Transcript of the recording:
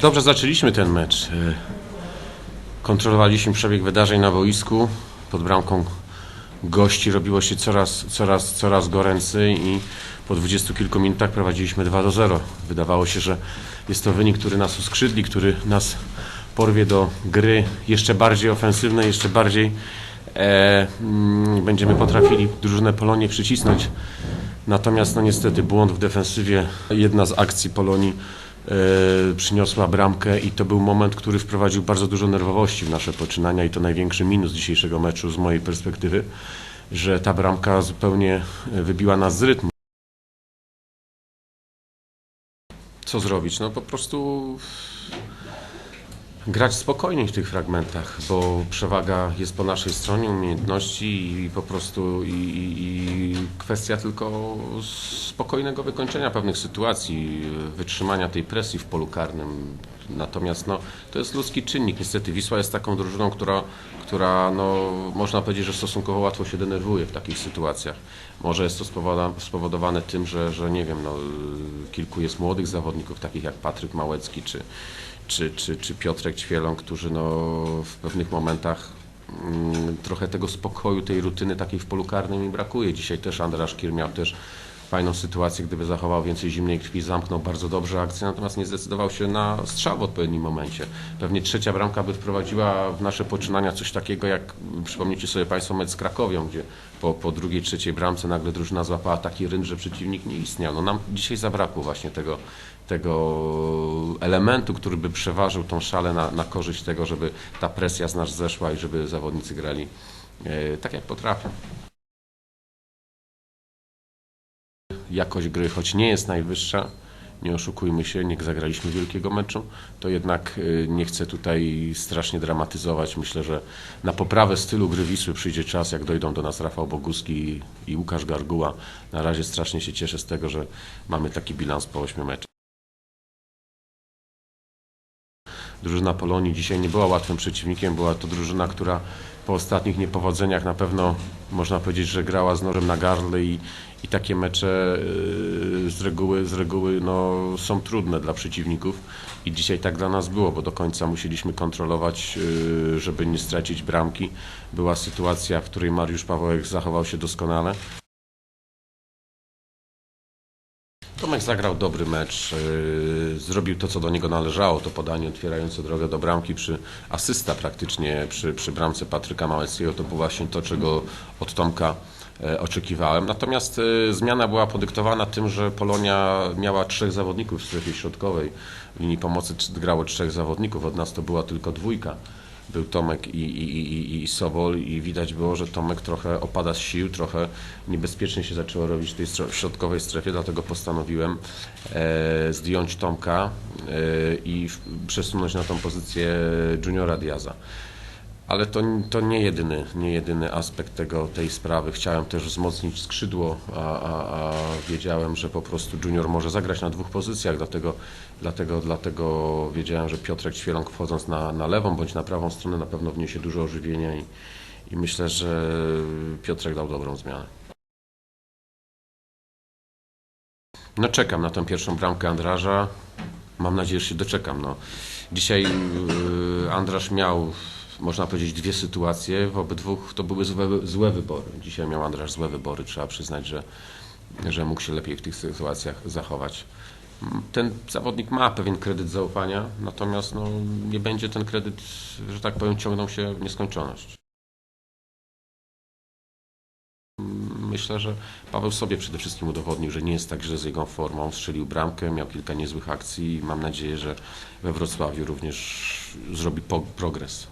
Dobrze zaczęliśmy ten mecz. E, Kontrolowaliśmy przebieg wydarzeń na boisku. Pod bramką gości robiło się coraz, coraz, coraz goręcej i po dwudziestu kilku minutach prowadziliśmy 2 do 0. Wydawało się, że jest to wynik, który nas uskrzydli, który nas porwie do gry jeszcze bardziej ofensywnej, jeszcze bardziej e, mm, będziemy potrafili drużynę Polonię przycisnąć. Natomiast no niestety błąd w defensywie. Jedna z akcji Polonii przyniosła bramkę i to był moment, który wprowadził bardzo dużo nerwowości w nasze poczynania i to największy minus dzisiejszego meczu z mojej perspektywy, że ta bramka zupełnie e, wybiła nas z rytmu. Co zrobić? No po prostu grać spokojniej w tych fragmentach, bo przewaga jest po naszej stronie, umiejętności i po prostu i, i, kwestia tylko spokojnego wykończenia pewnych sytuacji, wytrzymania tej presji w polu karnym. Natomiast no, to jest ludzki czynnik. Niestety Wisła jest taką drużyną, która, która no, można powiedzieć, że stosunkowo łatwo się denerwuje w takich sytuacjach. Może jest to spowodowane tym, że, że nie wiem, no, kilku jest młodych zawodników, takich jak Patryk Małecki czy, czy, czy, czy Piotrek Ćwielon, którzy no, w pewnych momentach mm, trochę tego spokoju, tej rutyny takiej w polu karnym im brakuje. Dzisiaj też Andrzej Szkir miał też fajną sytuację, gdyby zachował więcej zimnej krwi, zamknął bardzo dobrze akcję, natomiast nie zdecydował się na strzał w odpowiednim momencie. Pewnie trzecia bramka by wprowadziła w nasze poczynania coś takiego, jak przypomnijcie sobie Państwo mecz z Krakowią, gdzie po, po drugiej, trzeciej bramce nagle drużyna złapała taki rynd, że przeciwnik nie istniał. No nam dzisiaj zabrakło właśnie tego, tego elementu, który by przeważył tą szalę na, na korzyść tego, żeby ta presja z nas zeszła i żeby zawodnicy grali e, tak jak potrafią. Jakość gry, choć nie jest najwyższa, nie oszukujmy się, nie zagraliśmy wielkiego meczu, to jednak y, nie chcę tutaj strasznie dramatyzować. Myślę, że na poprawę stylu gry Wisły przyjdzie czas, jak dojdą do nas Rafał Boguski i Łukasz Garguła. Na razie strasznie się cieszę z tego, że mamy taki bilans po 8 meczach. Drużyna Polonii dzisiaj nie była łatwym przeciwnikiem. Była to drużyna, która po ostatnich niepowodzeniach na pewno można powiedzieć, że grała z nożem na gardle i, i takie mecze yy, z reguły, z reguły no, są trudne dla przeciwników. I dzisiaj tak dla nas było, bo do końca musieliśmy kontrolować, yy, żeby nie stracić bramki. Była sytuacja, w której Mariusz Pawełek zachował się doskonale. Tomek zagrał dobry mecz, yy, zrobił to, co do niego należało, to podanie otwierające drogę do bramki przy asysta praktycznie przy, przy bramce Patryka Małeckiego. To było właśnie to, czego od Tomka e, oczekiwałem. Natomiast e, zmiana była podyktowana tym, że Polonia miała trzech zawodników w strefie środkowej. W linii pomocy grało trzech zawodników, od nas to była tylko dwójka. Był Tomek i, i, i, i Sobol i widać było, że Tomek trochę opada z sił, trochę niebezpiecznie się zaczęło robić w tej stro- w środkowej strefie, dlatego postanowiłem e, zdjąć Tomka e, i przesunąć na tą pozycję Juniora Diaza. Ale to, to nie, jedyny, nie jedyny aspekt tego, tej sprawy. Chciałem też wzmocnić skrzydło, a, a, a wiedziałem, że po prostu Junior może zagrać na dwóch pozycjach, dlatego, dlatego, dlatego wiedziałem, że Piotrek Ćwieląg wchodząc na, na lewą bądź na prawą stronę na pewno wniesie dużo ożywienia i, i myślę, że Piotrek dał dobrą zmianę. No czekam na tę pierwszą bramkę Andraża. Mam nadzieję, że się doczekam. No. Dzisiaj yy, Andrasz miał, można powiedzieć, dwie sytuacje. W obydwu to były złe, złe wybory. Dzisiaj miał Andrasz złe wybory. Trzeba przyznać, że, że mógł się lepiej w tych sytuacjach zachować. Ten zawodnik ma pewien kredyt zaufania, natomiast no, nie będzie ten kredyt, że tak powiem, ciągnął się w nieskończoność. Myślę, że Paweł sobie przede wszystkim udowodnił, że nie jest tak źle z jego formą. Strzelił bramkę, miał kilka niezłych akcji i mam nadzieję, że we Wrocławiu również zrobi progres.